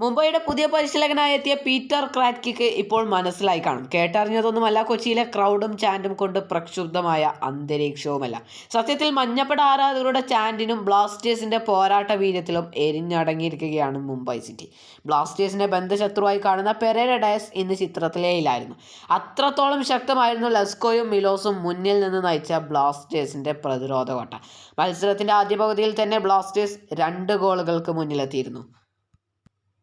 മുംബൈയുടെ പുതിയ പരിശീലകനായി എത്തിയ പീറ്റർ ക്രാറ്റ്കിക്ക് ഇപ്പോൾ മനസ്സിലായി കാണും. കേട്ടറിഞ്ഞതൊന്നുമല്ല കൊച്ചിയിലെ ക്രൗഡും ചാൻഡും കൊണ്ട് പ്രക്ഷുബ്ധമായ അന്തരീക്ഷവുമല്ല. സത്യത്തിൽ മഞ്ഞപ്പട ആരാധകരുടെ ചാൻഡിനും ബ്ലാസ്റ്റേഴ്സിന്റെ പോരാട്ട വീര്യത്തിലും എരിഞ്ഞടങ്ങിയിരിക്കുകയാണ് മുംബൈ സിറ്റി. ബ്ലാസ്റ്റേഴ്സിന്റെ ബന്ധശത്രുവായി കാണുന്ന പെരേര ഡയസ് ഇന്ന് ചിത്രത്തിലേയില്ലായിരുന്നു അത്രത്തോളം ശക്തമായിരുന്നു ലസ്കോയും മിലോസും മുന്നിൽ നിന്ന് നയിച്ച ബ്ലാസ്റ്റേഴ്സിന്റെ പ്രതിരോധ കോട്ട മത്സരത്തിന്റെ ആദ്യ പകുതിയിൽ തന്നെ ബ്ലാസ്റ്റേഴ്സ് രണ്ട് ഗോളുകൾക്ക് മുന്നിലെത്തിയിരുന്നു.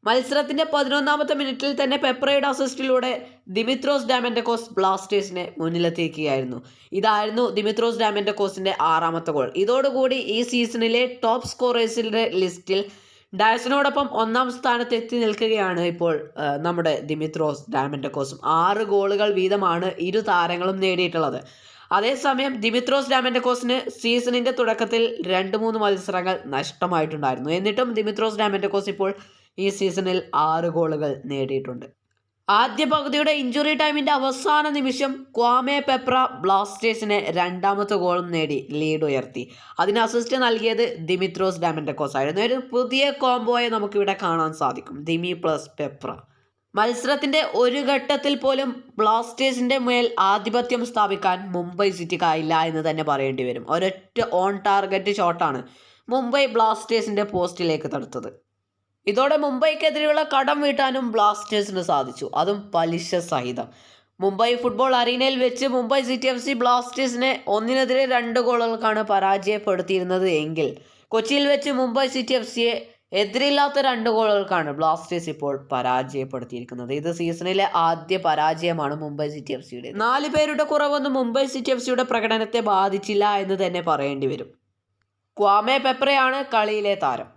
മത്സരത്തിന്റെ പതിനൊന്നാമത്തെ മിനിറ്റിൽ തന്നെ പെപ്രയുടെ അസിസ്റ്റിലൂടെ ദിമിത്രോസ് ഡാമൻഡക്കോസ് ബ്ലാസ്റ്റേഴ്സിനെ മുന്നിലെത്തിക്കുകയായിരുന്നു. ഇതായിരുന്നു ദിമിത്രോസ് ഡാമൻഡക്കോസിന്റെ ആറാമത്തെ ഗോൾ ഇതോടുകൂടി ഈ സീസണിലെ ടോപ്പ് സ്കോറേഴ്സിന്റെ ലിസ്റ്റിൽ ഡയസിനോടൊപ്പം ഒന്നാം സ്ഥാനത്ത് എത്തി നിൽക്കുകയാണ് ഇപ്പോൾ നമ്മുടെ ദിമിത്രോസ് ഡാമൻഡക്കോസും ആറ് ഗോളുകൾ വീതമാണ് ഇരു താരങ്ങളും നേടിയിട്ടുള്ളത്. അതേസമയം ദിമിത്രോസ് ഡാമൻഡക്കോസിന് സീസണിന്റെ തുടക്കത്തിൽ രണ്ട് മൂന്ന് മത്സരങ്ങൾ നഷ്ടമായിട്ടുണ്ടായിരുന്നു. എന്നിട്ടും ദിമിത്രോസ് ഡാമൻഡക്കോസ് ഇപ്പോൾ ഈ സീസണിൽ ആറ് ഗോളുകൾ നേടിയിട്ടുണ്ട്. ആദ്യ പകുതിയുടെ ഇഞ്ചുറി ടൈമിന്റെ അവസാന നിമിഷം ക്വാമെ പെപ്ര ബ്ലാസ്റ്റേഴ്സിനെ രണ്ടാമത്തെ ഗോളും നേടി ലീഡ് ഉയർത്തി. അതിന് അസിസ്റ്റ് നൽകിയത് ദിമിത്രോസ് ഡാമൻഡക്കോസ് ആയിരുന്നു. ഒരു പുതിയ കോംബോയെ നമുക്കിവിടെ കാണാൻ സാധിക്കും. Dimi plus Peprah. മത്സരത്തിന്റെ ഒരു ഘട്ടത്തിൽ പോലും ബ്ലാസ്റ്റേഴ്സിന്റെ മേൽ ആധിപത്യം സ്ഥാപിക്കാൻ മുംബൈ സിറ്റിക്കായില്ല എന്ന് തന്നെ പറയേണ്ടി വരും. ഒരൊറ്റ ഓൺ ടാർഗറ്റ് ഷോട്ടാണ് മുംബൈ ബ്ലാസ്റ്റേഴ്സിന്റെ പോസ്റ്റിലേക്ക് തടുത്തത്. ഇതോടെ മുംബൈക്കെതിരെയുള്ള കടം വീട്ടാനും ബ്ലാസ്റ്റേഴ്സിന് സാധിച്ചു. അതും പലിശ സഹിതം. മുംബൈ ഫുട്ബോൾ അറീനയിൽ വെച്ച് മുംബൈ സിറ്റി എഫ് സി ബ്ലാസ്റ്റേഴ്സിനെ ഒന്നിനെതിരെ രണ്ട് ഗോളുകൾക്കാണ് പരാജയപ്പെടുത്തിയിരുന്നത് എങ്കിൽ കൊച്ചിയിൽ വെച്ച് മുംബൈ സിറ്റി എഫ് സിയെ എതിരില്ലാത്ത രണ്ട് ഗോളുകൾക്കാണ് ബ്ലാസ്റ്റേഴ്സ് ഇപ്പോൾ പരാജയപ്പെടുത്തിയിരിക്കുന്നത്. ഇത് സീസണിലെ ആദ്യ പരാജയമാണ് മുംബൈ സിറ്റി എഫ് സിയുടെ. നാല് പേരുടെ കുറവൊന്നും മുംബൈ സിറ്റി എഫ് സിയുടെ പ്രകടനത്തെ ബാധിച്ചില്ല എന്ന് തന്നെ പറയേണ്ടി വരും. ക്വാമെ പെപ്രയാണ് കളിയിലെ താരം.